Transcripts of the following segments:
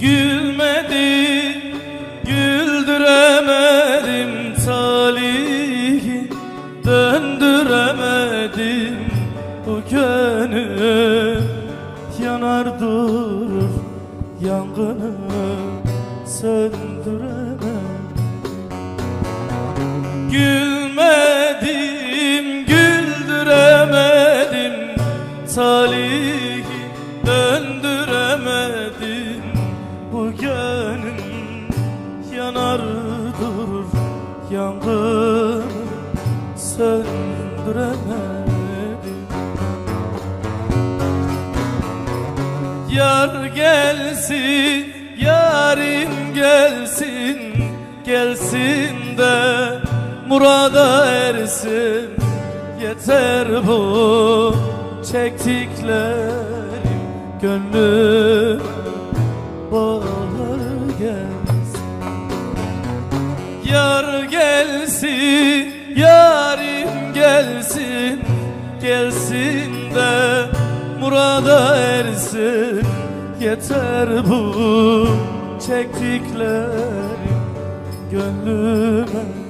Gülmedi, güldüremedim Salih'i Döndüremedim bu gönül. Yanar durur yangını söndüremem Gülmedim, güldüremedim Salih'i durur Yangını söndüremedim. Yar gelsin, yarim gelsin Gelsin de murada ersin. Yeter bu çektiklerim Gönlüm gelsin de murada ersin. Yeter bu çektiklerim Gönlüme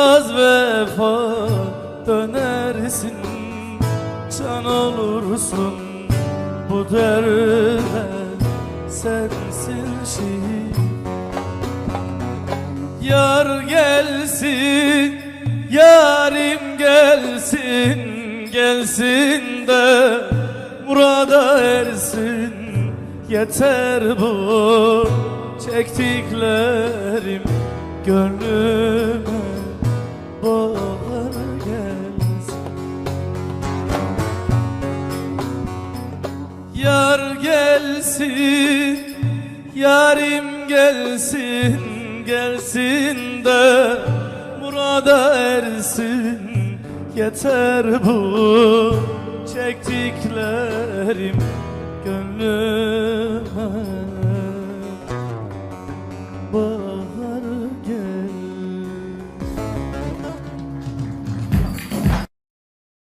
biraz vefa dönersin can olursun. Bu derde sensin şifa Yar gelsin, yarim gelsin, gelsin de murada ersin. Yeter bu çektiklerim gönlüme Yar gelsin, yarim gelsin, gelsin de murada ersin. Yeter bu çektiklerim gönlüme